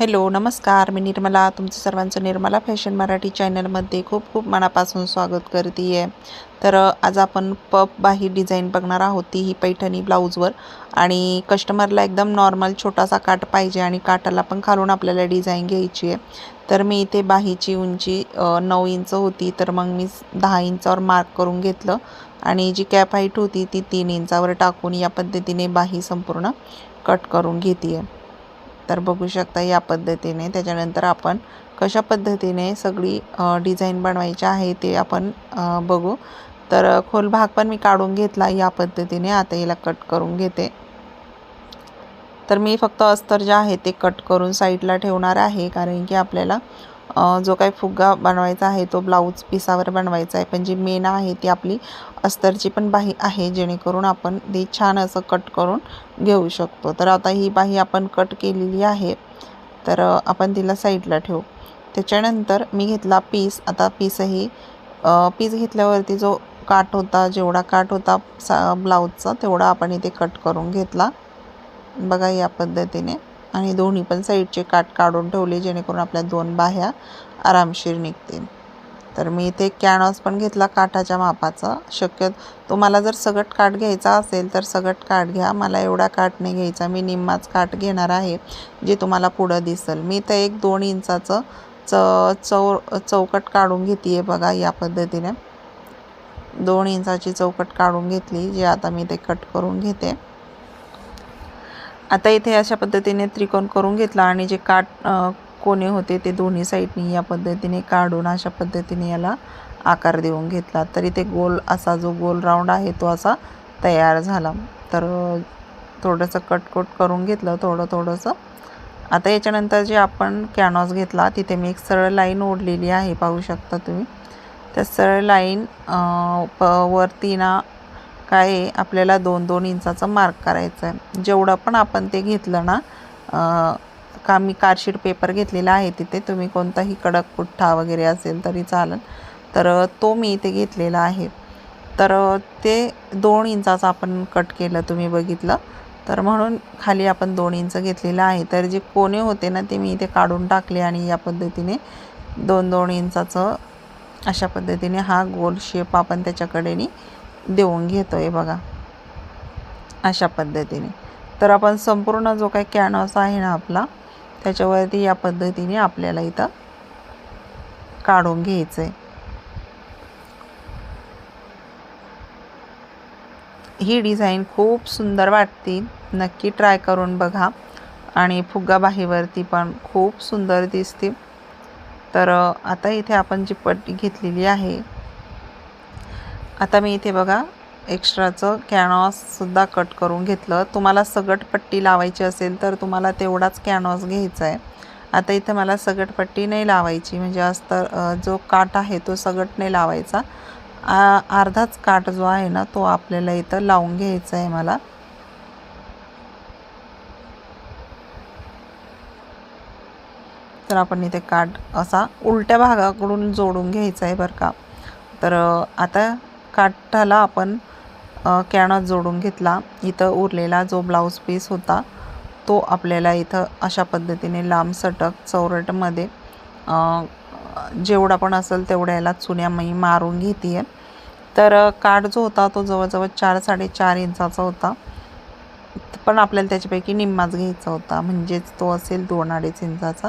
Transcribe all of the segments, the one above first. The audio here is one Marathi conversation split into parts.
हॅलो नमस्कार. मी निर्मला तुमचं सर्वांचं निर्मला फॅशन मराठी चॅनलमध्ये खूप खूप मनापासून स्वागत करते आहे तर आज आपण पप बाही डिझाईन बघणार आहोत. ती ही पैठणी ब्लाऊजवर आणि कस्टमरला एकदम नॉर्मल छोटासा काठ पाहिजे आणि काठाला पण खालून आपल्याला डिझाईन घ्यायची आहे. तर मी इथे बाहीची उंची नऊ इंच होती. तर मग मी दहा इंचावर मार्क करून घेतलं आणि जी कॅप हाईट होती ती तीन इंचावर टाकून या पद्धतीने बाही संपूर्ण कट करून घेते आहे तर बघू शकता या पद्धतीने. त्याच्यानंतर आपण कशा पद्धतीने सगळी डिझाईन बनवायची आहे ते आपण बघू. तर खोल भाग पण मी काढून घेतला या पद्धतीने. आता याला कट करून घेते. तर मी फक्त अस्तर जे आहे ते कट करून साईडला ठेवणार आहे कारण की आपल्याला जो काही फुगा बनवायचा आहे तो ब्लाऊज पिसावर बनवायचा आहे. पण जी मेन आहे ती आपली अस्तरची पण बाही आहे जेणेकरून आपण ते छान असं कट करून घेऊ शकतो. तर आता ही बाही आपण कट केलेली आहे. तर आपण तिला साईडला ठेवू. त्याच्यानंतर मी घेतला पीस. आता पीसही पीस घेतल्यावरती जो काठ होता जेवढा काठ होता सा ब्लाऊजचा तेवढा आपण इथे कट करून घेतला. बघा या पद्धतीने. आणि दोन्ही पण साईडचे काठ काढून ठेवले जेणेकरून आपल्या दोन बाह्या आरामशीर निघतील. तर मी इथे कॅनॉस पण घेतला काठाच्या मापाचा. शक्य तुम्हाला जर सगट काठ घ्यायचा असेल तर सगट काठ घ्या. मला एवढा काठ नाही घ्यायचा. मी निम्माच काठ घेणार आहे जे तुम्हाला पुढं दिसेल. मी इथं एक दोन इंचाचं च चौ चौकट काढून घेते आहे बघा या पद्धतीने. दोन इंचाची चौकट काढून घेतली जी आता मी ते कट करून घेते. आता इथे अशा पद्धतीने त्रिकोण करून घेतला आणि जे काट कोणे होते ते दोन्ही साईडनी या पद्धतीने काढून अशा पद्धतीने याला आकार देऊन घेतला. तर इथे गोल असा जो गोल राऊंड आहे तो असा तयार झाला. तर थोडंसं कटकोट करून घेतलं थोडं थोडंसं. आता याच्यानंतर जे आपण कॅनॉस घेतला तिथे मी एक सरळ लाईन ओढलेली आहे पाहू शकता तुम्ही. त्या सरळ लाईन प वरती ना काय आपल्याला दोन दोन इंचाचं मार्क करायचं आहे. जेवढं पण आपण ते घेतलं ना का मी कारशीट पेपर घेतलेला आहे तिथे तुम्ही कोणताही कडक पुठ्ठा वगैरे असेल तरी चालेल. तर तो मी इथे घेतलेला आहे. तर ते दोन इंचाचं आपण कट केलं तुम्ही बघितलं. तर म्हणून खाली आपण दोन इंच घेतलेलं आहे. तर जे कोणे होते ना ते मी इथे काढून टाकले आणि या पद्धतीने दोन दोन इंचाचं अशा पद्धतीने हा गोल शेप आपण त्याच्याकडेनी देऊन घेतो आहे बघा. अशा पद्धतीने. तर आपण संपूर्ण जो काही कॅनव्हास आहे ना आपला त्याच्यावरती या पद्धतीने आपल्याला इथं काढून घ्यायचं आहे ही डिझाईन खूप सुंदर वाटते. नक्की ट्राय करून बघा. आणि फुग्गा बाहीवरती पण खूप सुंदर दिसते. तर आता इथे आपण जी पट्टी घेतलेली आहे आता मी इथे बघा एक्स्ट्राचं कॅनॉससुद्धा कट करून घेतलं. तुम्हाला सगट पट्टी लावायची असेल तर तुम्हाला तेवढाच कॅनॉस घ्यायचा आहे. आता इथं मला सगट पट्टी नाही लावायची म्हणजे अस्तर जो काठ आहे तो सगट नाही लावायचा. आ, अर्धाच काठ जो आहे ना तो आपल्याला इथं लावून घ्यायचा आहे मला. तर आपण इथे काठ असा उलट्या भागाकडून जोडून घ्यायचा आहे बरं का. तर आता काठाला आपण कॅनॉस जोडून घेतला. इथं उरलेला जो ब्लाऊज पीस होता तो आपल्याला इथं अशा पद्धतीने लांब सटक चौरटमध्ये जेवढा पण असेल तेवढ्या याला चुन्या मी मारून घेते आहे तर काठ जो होता तो जवळजवळ चार साडेचार इंचाचा होता. पण आपल्याला त्याच्यापैकी निम्माच घ्यायचा होता. म्हणजेच तो असेल दोन अडीच इंचाचा.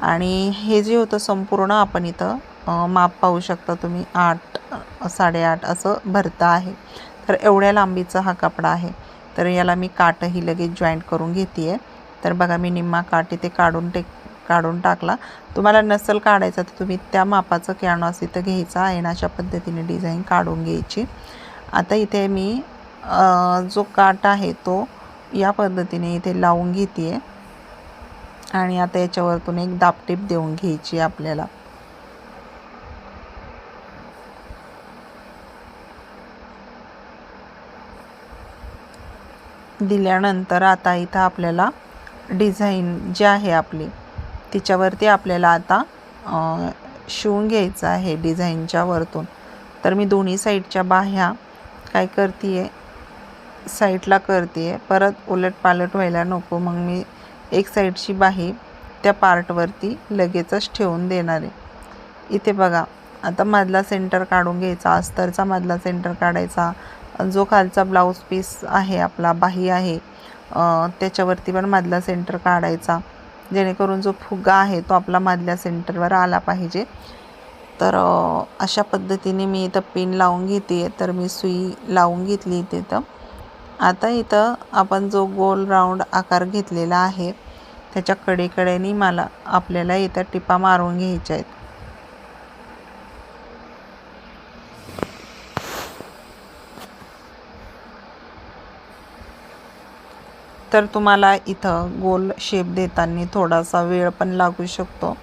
आणि हे जे होतं संपूर्ण आपण इथं माप पाहू शकता तुम्ही. आठ साडेआठ असं भरतं आहे. तर एवढ्या लांबीचा हा कपडा आहे. तर याला मी काटही लगेच जॉईंट करून घेते आहे तर बघा मी निम्मा काठ इथे काढून टेक काढून टाकला. तुम्हाला नसल काढायचा तर तुम्ही त्या मापाचं कॅनॉस इथं घ्यायचा आहे ना अशा पद्धतीने डिझाईन काढून घ्यायची. आता इथे मी जो काठ आहे तो या पद्धतीने इथे लावून घेते आहे आणि आता याच्यावरतून एक दापटीप देऊन घ्यायची आहे आपल्याला. दिल्यानंतर आता इथं आपल्याला डिझाईन जी आहे आपली तिच्यावरती आपल्याला आता शिवून घ्यायचं आहे डिझाईनच्या वरतून. तर मी दोन्ही साईडच्या बाह्या काय करते आहे साईडला करते आहे परत उलट पालट व्हायला नको मग मी एक साईडची बाही त्या पार्टवरती लगेचच ठेवून देणार आहे. इथे बघा आता मधला सेंटर काढून घ्यायचा अस्तरचा मधला सेंटर काढायचा जो खालचा ब्लाऊज पीस आहे आपला बाही आहे त्याच्यावरती पण मधला सेंटर काढायचा. जेणेकरून जो फुगा आहे तो आपला मधल्या सेंटरवर आला पाहिजे. तर अशा पद्धतीने मी इथं पिन लावून घेते. तर मी सुई लावून घेतली इथे तर आता इथं आपण जो गोल राऊंड आकार घेतलेला आहे त्याच्या कडेकडेने मला आपल्याला इथं टिपा मारून घ्यायच्या आहेत. तर तुम्हाला इथं गोल शेप देताना थोडासा वेळ पण लागू शकतो.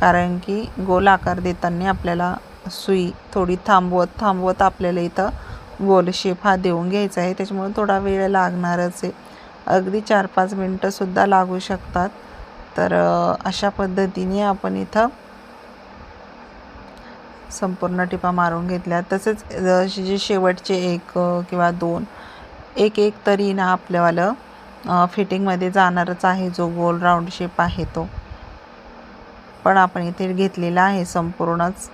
कारण की गोल आकार देताना आपल्याला सुई थोडी थांबवत थांबवत आपल्याला इथं गोल शेप हा देऊन घ्यायचा आहे. त्याच्यामुळे थोडा वेळ लागणारच आहे. अगदी चार पाच मिनटंसुद्धा लागू शकतात. तर अशा पद्धतीने आपण इथं संपूर्ण टिपा मारून घेतल्या. तसेच जे शेवटचे एक किंवा दोन एक एक तरी ना आपल्यावालं फिटिंगमध्ये जाणारच आहे जो गोल राऊंड शेप आहे तो. पण आपण इथे घेतलेला आहे संपूर्णच.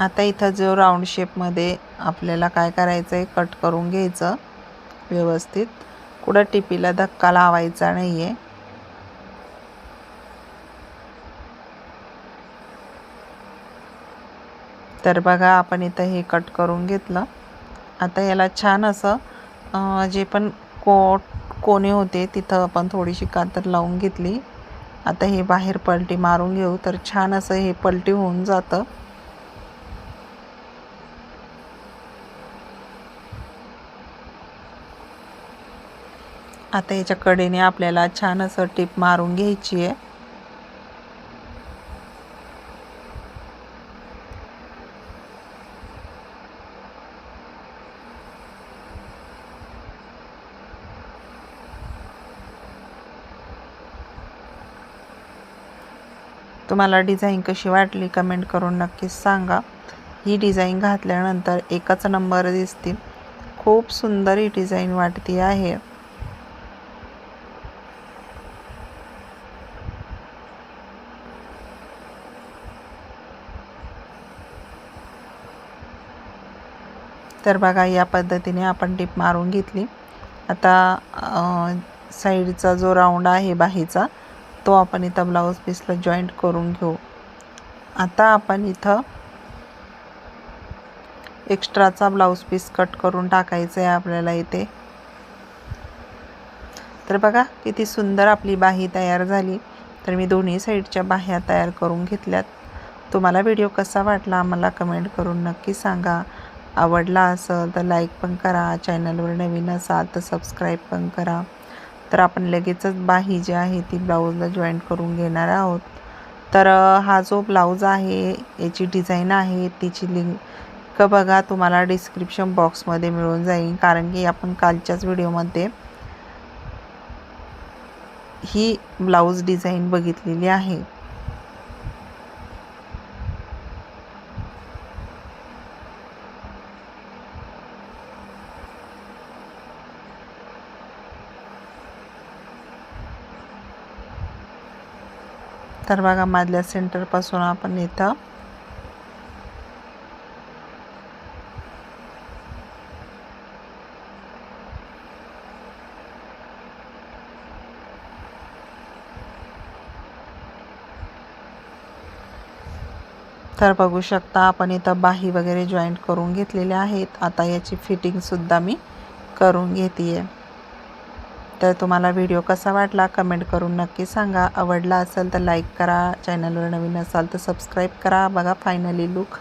आता इथं जो राऊंड शेपमध्ये आपल्याला काय करायचं आहे कट करून घ्यायचं व्यवस्थित. कुठं टिपीला धक्का लावायचा नाही आहे तर बघा आपण इथं हे कट करून घेतलं. आता याला छान असं जे पण कोट कोणे होते तिथं आपण थोडीशी कातर लावून घेतली. आता हे बाहेर पलटी मारून घेऊ तर छान असं हे पलटी होऊन जातं. आता याच्या कडेने आपल्याला छान असं टीप मारून घ्यायची आहे. तुम्हाला डिझाईन कशी वाटली कमेंट करून नक्कीच सांगा. ही डिझाईन घातल्यानंतर एकच नंबर दिसतील. खूप सुंदर ही डिझाईन वाटती आहे. तर बघा या पद्धतीने आपण टिप मारून घेतली. आता साईडचा जो राऊंड आहे बाहीचा तो आपण इथं ब्लाऊज पीसला जॉईंट करून घेऊ. आता आपण इथं एक्स्ट्राचा ब्लाऊज पीस कट करून टाकायचं आहे आपल्याला इथे. तर बघा किती सुंदर आपली बाही तयार झाली. तर मी दोन्ही साईडच्या बाह्या तयार करून घेतल्यात. तुम्हाला व्हिडिओ कसा वाटला आम्हाला कमेंट करून नक्की सांगा. आवडला असेल तर लाईक पण करा. चॅनलवर नवीन असाल तर सबस्क्राईब पण करा. तर आपण लगेचच बाही जी आहे ती ब्लाऊजला जॉईंट करून घेणार आहोत. तर हा जो ब्लाऊज आहे याची डिझाईन आहे तिची लिंक बघा तुम्हाला डिस्क्रिप्शन बॉक्समध्ये मिळून जाईल. कारण की आपण कालच्याच व्हिडिओमध्ये ही ब्लाऊज डिझाईन बघितलेली आहे. तर बघा मधल्या सेंटरपासून आपण इथं तर बघू शकता आपण इथं बाही वगैरे जॉईंट करून घेतलेले आहेत. आता याची फिटिंगसुद्धा मी करून घेते आहे तर तुम्हाला व्हिडिओ कसा वाटला कमेंट करून नक्की सांगा. आवडला असेल तर लाईक करा. चॅनलवर नवीन असाल तर सबस्क्राईब करा. बघा फायनली लुक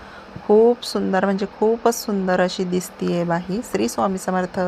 खूप सुंदर म्हणजे खूपच सुंदर अशी दिसती आहे बाही श्री स्वामी समर्थ.